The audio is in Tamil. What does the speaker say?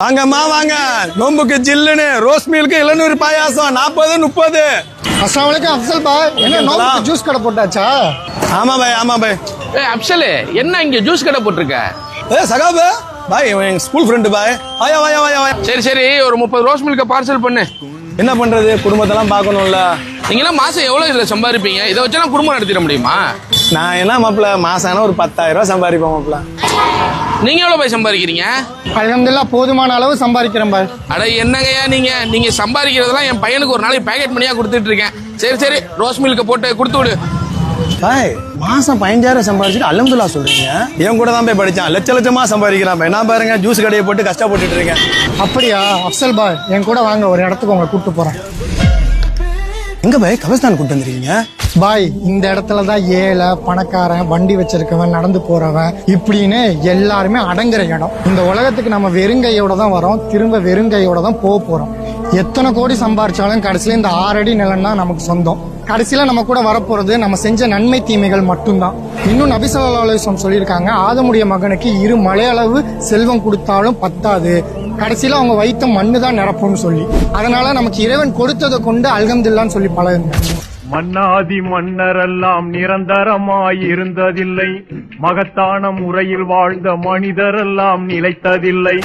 வாங்கம்மா வாங்க. நோம்புக்கு ஜில்லுன்னு ரோஸ் மில்க்கு இளநூறு பாயாசம் நாற்பது முப்பது. அஸ்லாம் வலைக்கம் அப்சல் பாய். என்ன. நோம்புக்கு ஜூஸ் கடை போட்டாச்சா? ஆமா பாய் ஆமா பாய். ஏ அப்சலு என்ன இங்க ஜூஸ் கடை போட்டிருக்க? ஏ சகாபு பாய். எங்க ஸ்கூல் ஃப்ரெண்டு பாய். வாயா வாயா வாயா வாயா. சரி சரி ஒரு முப்பது ரோஸ் மில்க பார்சல் பண்ணு. என்ன பண்றது? குடும்பத்தெல்லாம் பார்க்கணும்ல. நீங்களாம் மாசம் எவ்வளவு இதுல சம்பாதிப்பீங்க? இதை வச்சு குடும்பம் நடத்திட முடியுமா? நான் என்ன மாப்பிள்ள? மாசம் ஒரு பத்தாயிரம் ரூபாய் சம்பாதிப்பேன் மாப்பிள்ள. நீங்க எவ்வளவு போய் சம்பாதிக்கிறீங்க? அலமதுல்லா போதுமான அளவு சம்பாதிக்கிறேன் பாய் அட என்னங்கய்யா நீங்க? நீங்க சம்பாதிக்கிறதெல்லாம் என் பையனுக்கு ஒரு நாளைக்கு பேக்கெட் மணியா கொடுத்துட்டு இருக்கேன். சரி சரி ரோஸ் மில்க போட்டு கொடுத்து விடு. பாய் மாசம் பதினஞ்சாயிரம் சம்பாதிச்சுட்டு அலமதுல்லா சொல்றீங்க? என் கூட தான் போய் படிச்சான். லட்ச லட்சமா சம்பாதிக்கிறான் நான் பாருங்க ஜூஸ் கடையை போட்டு கஷ்டப்பட்டுட்டு இருக்கேன். அப்படியா? அப்சல் பாய் என் கூட வாங்க ஒரு இடத்துக்கு உங்களை கூட்டு போறேன். எங்க பாய்? கபஸ்தான் கூட்டு வந்திருக்கீங்க? பாய் இந்த இடத்துல தான் ஏழை பணக்காரன் வண்டி வச்சிருக்கவன் நடந்து போறவன் இப்படின்னு எல்லாருமே அடங்குற இடம். இந்த உலகத்துக்கு நம்ம வெறுங்கையோட தான் வரோம் திரும்ப வெறுங்கையோட தான் போக போறோம். எத்தனை கோடி சம்பாரிச்சாலும் கடைசியில இந்த ஆறடி நிலம் தான் நமக்கு சொந்தம். கடைசியில நம்ம கூட வரப்போறது நம்ம செஞ்ச நன்மை தீமைகள் மட்டும்தான். இன்னும் நபிசல்லாஸ்லம் சொல்லியிருக்காங்க ஆதமுடைய மகனுக்கு இரு மலையளவு செல்வம் கொடுத்தாலும் பத்தாது. கடைசியில அவங்க வைத்த மண்ணு தான் நிரப்பும்னு சொல்லி. அதனால நமக்கு இறைவன் கொடுத்ததை கொண்டு அல்கம்தில்லான்னு சொல்லி பழகுங்க. மன்னாதி மன்னரெல்லாம் நிரந்தரமாயிருந்ததில்லை. மகத்தான முறையில் வாழ்ந்த மனிதரெல்லாம் நிலைத்ததில்லை.